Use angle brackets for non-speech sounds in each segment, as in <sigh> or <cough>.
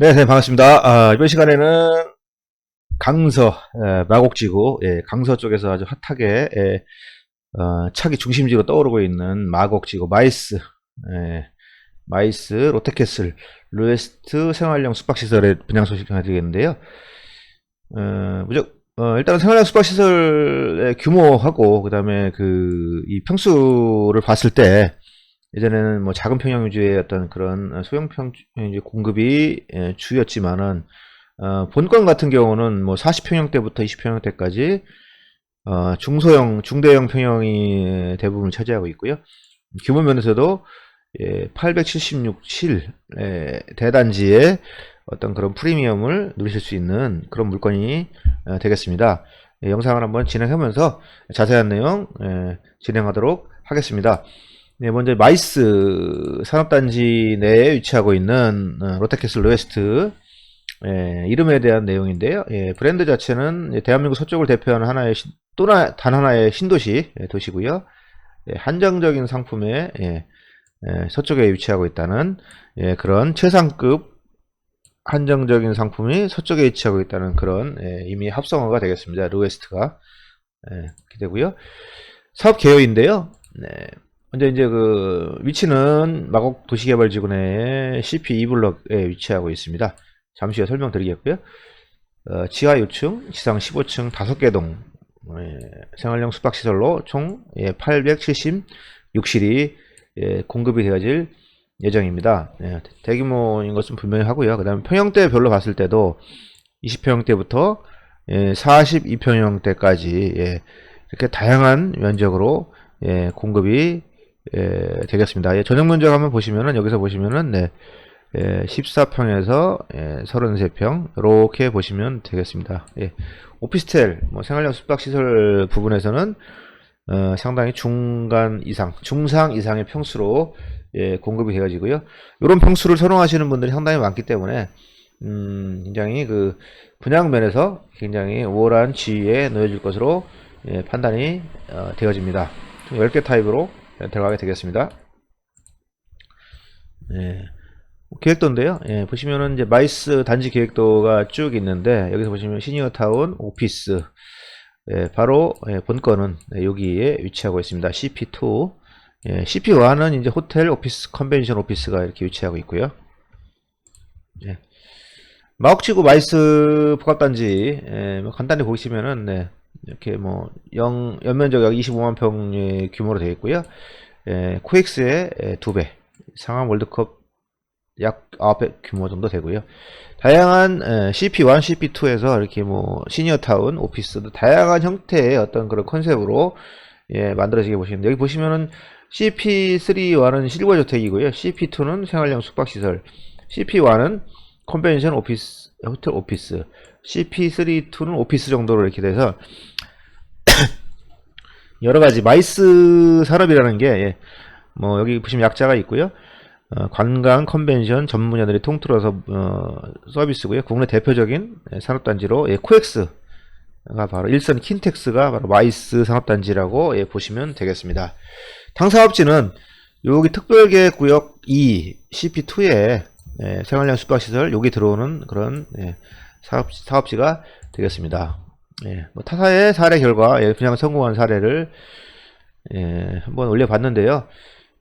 네, 선생님 반갑습니다. 아, 이번 시간에는 강서, 에, 마곡지구, 예, 강서 쪽에서 아주 핫하게, 예, 어, 차기 중심지로 떠오르고 있는 마곡지구, 마이스, 예, 마이스, 롯데캐슬, 루에스트 생활형 숙박시설의 분양 소식 전해드리겠는데요. 어, 무적, 어, 일단은 생활형 숙박시설의 규모하고, 그 다음에 그, 이 평수를 봤을 때, 예전에는 뭐 작은 평형 위주의 어떤 그런 소형 평 이제 공급이 예, 주였지만은 어, 본권 같은 경우는 뭐 40평형대부터 20평형대까지 어, 중소형, 중대형 평형이 대부분 차지하고 있고요. 규모 면에서도 예, 876실 예, 대단지의 어떤 그런 프리미엄을 누리실 수 있는 그런 물건이 어, 되겠습니다. 예, 영상을 한번 진행하면서 자세한 내용 예, 진행하도록 하겠습니다. 네, 먼저 마이스 산업단지 내에 위치하고 있는 어, 롯데캐슬 로에스트 예, 이름에 대한 내용인데요. 예, 브랜드 자체는 예, 대한민국 서쪽을 대표하는 하나의 신- 또나 단 하나의 신도시 예, 도시고요. 예, 한정적인 상품에 예, 예, 서쪽에 위치하고 있다는 예, 그런 최상급 한정적인 상품이 서쪽에 위치하고 있다는 그런 예, 이미 합성어가 되겠습니다. 로에스트가 예, 기대고요. 사업 개요인데요. 네. 먼저 이제 그 위치는 마곡 도시개발지구 내에 CP 2블럭에 위치하고 있습니다. 잠시 후에 설명드리겠고요. 어, 지하 6층, 지상 15층 5개 동 예, 생활용 숙박시설로 총 예, 876실이 예, 공급이 되어질 예정입니다. 예, 대규모인 것은 분명히 하고요. 그 다음에 평형대별로 봤을 때도 20평형대부터 예, 42평형대까지 예, 이렇게 다양한 면적으로 예, 공급이 예, 되겠습니다. 예, 전용 면적 한번 보시면은 여기서 보시면은 네, 예, 14평에서 예, 33평 이렇게 보시면 되겠습니다. 예, 오피스텔, 뭐 생활용 숙박시설 부분에서는 어, 상당히 중간 이상, 중상 이상의 평수로 예, 공급이 되어지고요. 이런 평수를 선호하시는 분들이 상당히 많기 때문에 음, 굉장히 그 분양 면에서 굉장히 우월한 지위에 놓여질 것으로 예, 판단이 어, 되어집니다. 총 10개 타입으로 들어가게 되겠습니다. 예, 계획도인데요. 예, 보시면은 이제 마이스 단지 계획도가 쭉 있는데 여기서 보시면 시니어 타운 오피스 예, 바로 예, 본건은 예, 여기에 위치하고 있습니다. CP2 예, CP1은 이제 호텔 오피스 컨벤션 오피스가 이렇게 위치하고 있고요. 예. 마곡지구 마이스 복합단지 예, 뭐 간단히 보시면은 네, 이렇게 뭐 영, 연면적 약 25만 평의 규모로 되어 있고요. 예, 코엑스의 예, 2배, 상암 월드컵 약 9배 규모 정도 되고요. 다양한 예, CP1, CP2에서 이렇게 뭐 시니어 타운, 오피스도 다양한 형태의 어떤 그런 컨셉으로 예, 만들어지게 보시면 여기 보시면은 CP3와는 실거 저택이고요. CP2는 생활형 숙박시설, CP1은 컨벤션 오피스, 호텔 오피스, CP3-2는 오피스 정도로 이렇게 돼서 <coughs> 여러 가지 마이스 산업이라는 게, 예, 뭐, 여기 보시면 약자가 있고요. 어, 관광 컨벤션 전문야들이 통틀어서 어, 서비스고요. 국내 대표적인 예, 산업단지로 예, 코엑스가 바로 일선 킨텍스가 바로 마이스 산업단지라고 예, 보시면 되겠습니다. 당사업지는 여기 특별계획구역 2 CP2에 예, 생활형 숙박시설 여기 들어오는 그런 예, 사업, 사업지가 되겠습니다. 예, 뭐 타사의 사례 결과 예, 분양 성공한 사례를 예, 한번 올려봤는데요.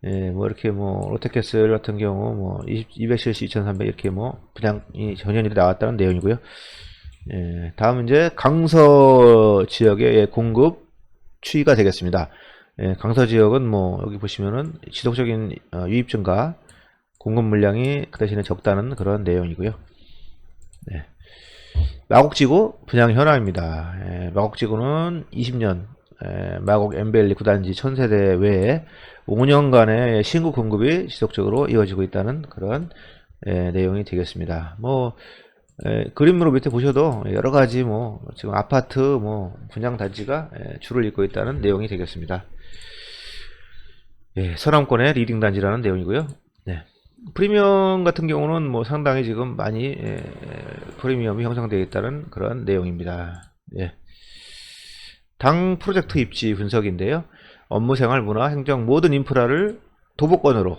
예, 뭐 이렇게 뭐 롯데캐슬 같은 경우 뭐 20, 270, 2300 이렇게 뭐 분양이 전년일에 나왔다는 내용이고요. 예, 다음 이제 강서 지역의 예, 공급 추이가 되겠습니다. 예, 강서 지역은 뭐 여기 보시면은 지속적인 어, 유입 증가, 공급 물량이 그 대신에 적다는 그런 내용이고요. 네. 마곡지구 분양 현황입니다. 예, 마곡지구는 20년 예, 마곡 엠벨리 구단지 천세대 외에 5년간의 신규 공급이 지속적으로 이어지고 있다는 그런 예, 내용이 되겠습니다. 뭐 예, 그림으로 밑에 보셔도 여러 가지 뭐 지금 아파트 뭐 분양 단지가 예, 줄을 잇고 있다는 내용이 되겠습니다. 예, 서남권의 리딩 단지라는 내용이고요. 네. 프리미엄 같은 경우는 뭐 상당히 지금 많이 예, 프리미엄이 형성되어 있다는 그런 내용입니다. 예. 당 프로젝트 입지 분석인데요. 업무 생활 문화 행정 모든 인프라를 도보권으로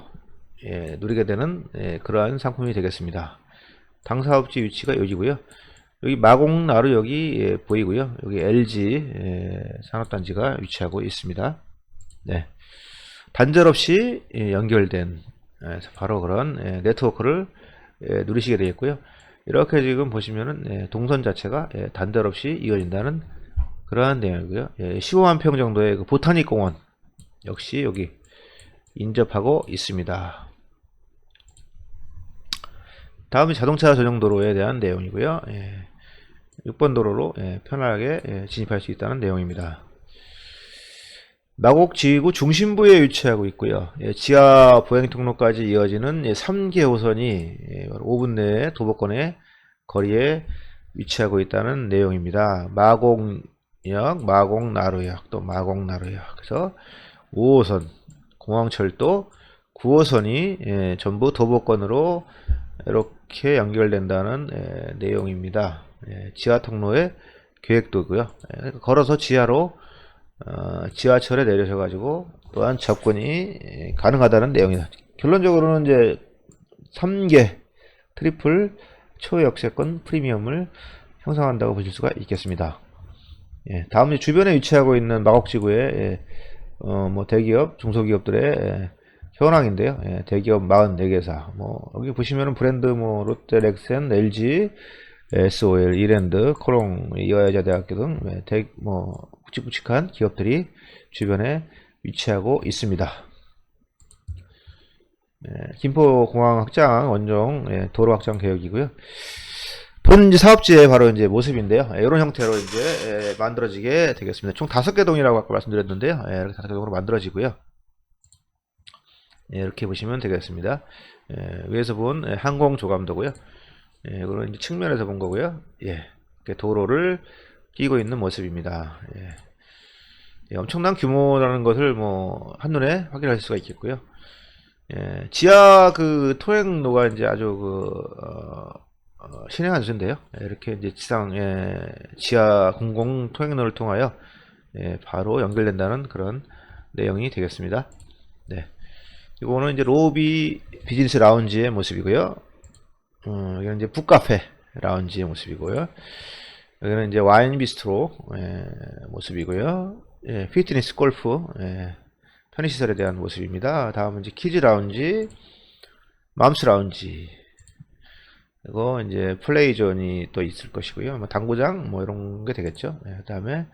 예, 누리게 되는 예, 그러한 상품이 되겠습니다. 당 사업지 위치가 여기고요. 여기 마곡나루 여기 예, 보이고요. 여기 LG 예, 산업단지가 위치하고 있습니다. 네. 단절 없이 예, 연결된 예, 바로 그런 예, 네트워크를 예, 누리시게 되겠고요. 이렇게 지금 보시면은 예, 동선 자체가 예, 단절 없이 이어진다는 그러한 내용이고요. 예, 15만 평 정도의 그 보타닉 공원 역시 여기 인접하고 있습니다. 다음은 자동차 전용 도로에 대한 내용이고요. 예, 6번 도로로 예, 편하게 예, 진입할 수 있다는 내용입니다. 마곡 지구 중심부에 위치하고 있고요. 예, 지하 보행 통로까지 이어지는 예, 3개 호선이 예, 5분 내에 도보권의 거리에 위치하고 있다는 내용입니다. 마곡역, 마곡나루역, 또 마곡나루역. 그래서 5호선, 공항철도 9호선이 예, 전부 도보권으로 이렇게 연결된다는 예, 내용입니다. 예, 지하 통로의 계획도고요. 예, 걸어서 지하로 어, 지하철에 내려셔가지고 또한 접근이 예, 가능하다는 내용이다. 결론적으로는 이제 3개 트리플 초역세권 프리미엄을 형성한다고 보실 수가 있겠습니다. 예, 다음 주변에 위치하고 있는 마곡지구의 예, 어, 뭐 대기업, 중소기업들의 예, 현황인데요. 예, 대기업 44개사. 뭐 여기 보시면은 브랜드 뭐 롯데, 렉센, LG, SOL, 이랜드, 코롱, 이화여자대학교 등 예, 대, 뭐 굵직굵직한 기업들이 주변에 위치하고 있습니다. 예, 김포공항 확장 원종 예, 도로 확장 계획이고요. 본 사업지의 바로 이제 모습인데요. 예, 이런 형태로 이제 예, 만들어지게 되겠습니다. 총 다섯 개 동이라고 아까 말씀드렸는데요. 예, 이렇게 다섯 개 동으로 만들어지고요. 예, 이렇게 보시면 되겠습니다. 예, 위에서 본 예, 항공 조감도고요. 예, 이제 측면에서 본 거고요. 예, 도로를 끼고 있는 모습입니다. 예. 예, 엄청난 규모라는 것을 뭐 한눈에 확인할 수가 있겠고요. 예, 지하 그 통행로가 이제 아주 그 어, 어, 신행한 수인데요. 예, 이렇게 이제 지상 예, 지하 공공 통행로를 통하여 예, 바로 연결된다는 그런 내용이 되겠습니다. 네. 이거는 이제 로비 비즈니스 라운지의 모습이고요. 음, 여기는 이제 북카페 라운지의 모습이고요. 여기는 이제 와인 비스트로 예, 모습이고요. 예, 피트니스 골프 예, 편의시설에 대한 모습입니다. 다음은 이제 키즈 라운지, 맘스 라운지, 그리고 이제 플레이 존이 또 있을 것이고요. 뭐 당구장 뭐 이런 게 되겠죠. 예, 그다음에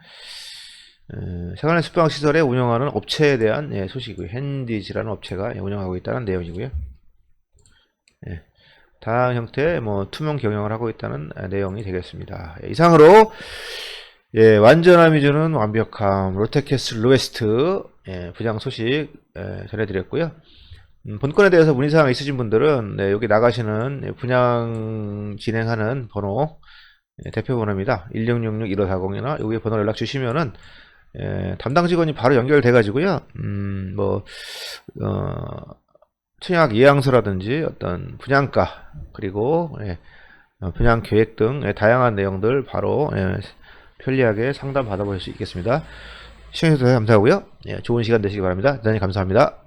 어, 생활 숙박 시설에 운영하는 업체에 대한 예, 소식이고요. 핸디지라는 업체가 예, 운영하고 있다는 내용이고요. 예, 다양한 형태의 뭐 투명 경영을 하고 있다는 아, 내용이 되겠습니다. 예, 이상으로 예, 완전함이 주는 완벽함 롯데캐슬 로웨스트 예, 부장 소식 예, 전해드렸고요. 음, 본건에 대해서 문의사항 있으신 분들은 네, 여기 나가시는 예, 분양 진행하는 번호 예, 대표 번호입니다. 1666-1540이나 여기 번호 연락 주시면은 예, 담당 직원이 바로 연결돼 가지고요. 음, 뭐 어, 청약 예약서라든지 어떤 분양가 그리고 예, 어, 분양 계획 등 예, 다양한 내용들 바로 예, 편리하게 상담 받아보실 수 있겠습니다. 시청해주셔서 감사하고요. 예, 좋은 시간 되시기 바랍니다. 대단히 감사합니다.